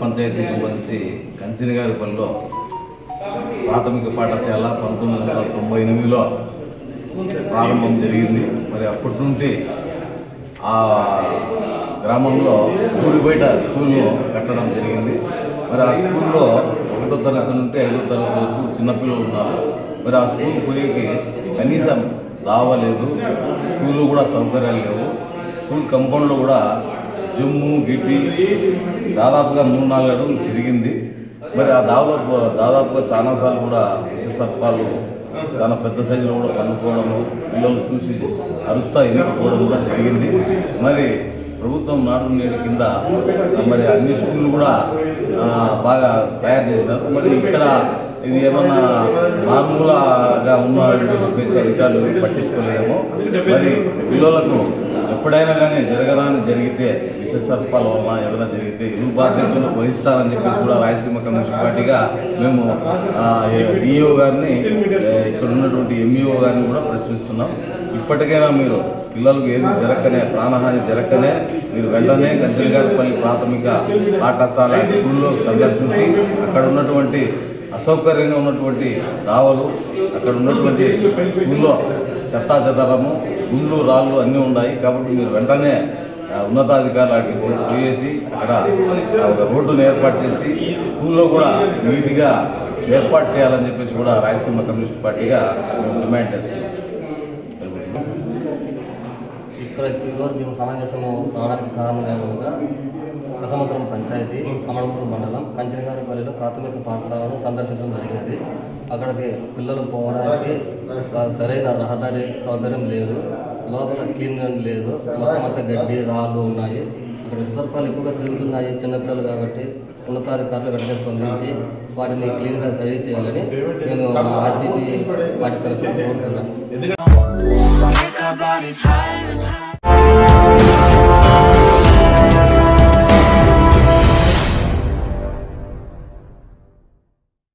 పంచాయతీకి సంబంధించి కంచినగారిపల్లిలో ప్రాథమిక పాఠశాల పంతొమ్మిది వందల తొంభై ఎనిమిదిలో ప్రారంభం జరిగింది. మరి అప్పటి నుండి ఆ గ్రామంలో స్కూల్ బయట స్కూల్ను కట్టడం జరిగింది. మరి ఆ స్కూల్లో ఒకటో తరగతి నుండి ఐదో తరగతి వరకు చిన్నపిల్లలు ఉన్నారు. మరి ఆ స్కూల్ పోయేకి కనీసం రావలేదు. స్కూల్లో కూడా సౌకర్యాలు లేవు. స్కూల్ కంపౌండ్లో కూడా జమ్ము గిడ్డి దాదాపుగా మూడు నాలుగు అడుగులు తిరిగింది. మరి ఆ దాదాపు దాదాపుగా చాలాసార్లు కూడా విశేషత్వాలు చాలా పెద్ద సైజులో కూడా పండుకోవడము పిల్లలు చూసి అరుస్తా ఎన్నుకోవడం కూడా జరిగింది. మరి ప్రభుత్వం నాటు నేడు కింద మరి అన్ని స్కూళ్ళు కూడా బాగా తయారు చేసినారు. మరి ఇక్కడ ఇది ఏమన్నా మామూలుగా ఉన్నారని చెప్పేసి అధికారులు పట్టించుకోలేదేమో. మరి పిల్లలకు ఎప్పుడైనా కానీ జరగరాని జరిగితే విష వల్ల ఏదైనా జరిగితే ఇరు బాధ్యతలు వహిస్తారని చెప్పి కూడా రాయలసీమ కమ్యూనిస్ట్ పార్టీగా మేము డిఈఓ గారిని ఇక్కడ ఉన్నటువంటి ఎంఈఓ గారిని కూడా ప్రశ్నిస్తున్నాం. ఇప్పటికైనా మీరు పిల్లలకు ఏది జరగకనే ప్రాణహాని జరగకనే మీరు వెంటనే కంచెలగారిపల్లి ప్రాథమిక పాఠశాల స్కూల్లో సందర్శించి అక్కడ ఉన్నటువంటి అసౌకర్యంగా ఉన్నటువంటి దావలు అక్కడ ఉన్నటువంటి స్కూల్లో చెత్తా చెదరము గుళ్ళు రాళ్ళు అన్నీ ఉన్నాయి. కాబట్టి మీరు వెంటనే ఉన్నతాధికారులకి పోయేసి అక్కడ ఒక రోడ్డును ఏర్పాటు చేసి స్కూల్లో కూడా నీట్గా ఏర్పాటు చేయాలని చెప్పేసి కూడా రాయలసీమ కమ్యూనిస్ట్ పార్టీగా డిమాండ్ చేస్తుంది ఇక్కడ ఈరోజు మేము సమావేశము రావడానికి కారణంగా ఏమనగా పంచాయతీ అమడమూరు మండలం కంచనగారిపల్లిలో ప్రాథమిక పాఠశాలను సందర్శించడం జరిగింది అక్కడికి పిల్లలు పోవడానికి సరైన రహదారి సౌకర్యం లేదు. లోపల క్లీన్గా లేదు. మొత్తం అంతా గడ్డి రాళ్ళు ఉన్నాయి. అక్కడ విసర్పాలు ఎక్కువగా తిరుగుతున్నాయి చిన్నపిల్లలు కాబట్టి ఉన్నతాధికారులు వెంటనే స్పందించి వాటిని క్లీన్గా తయారు చేయాలని నేను ఆర్సీపీ వాటి తరఫున కోరుతున్నాను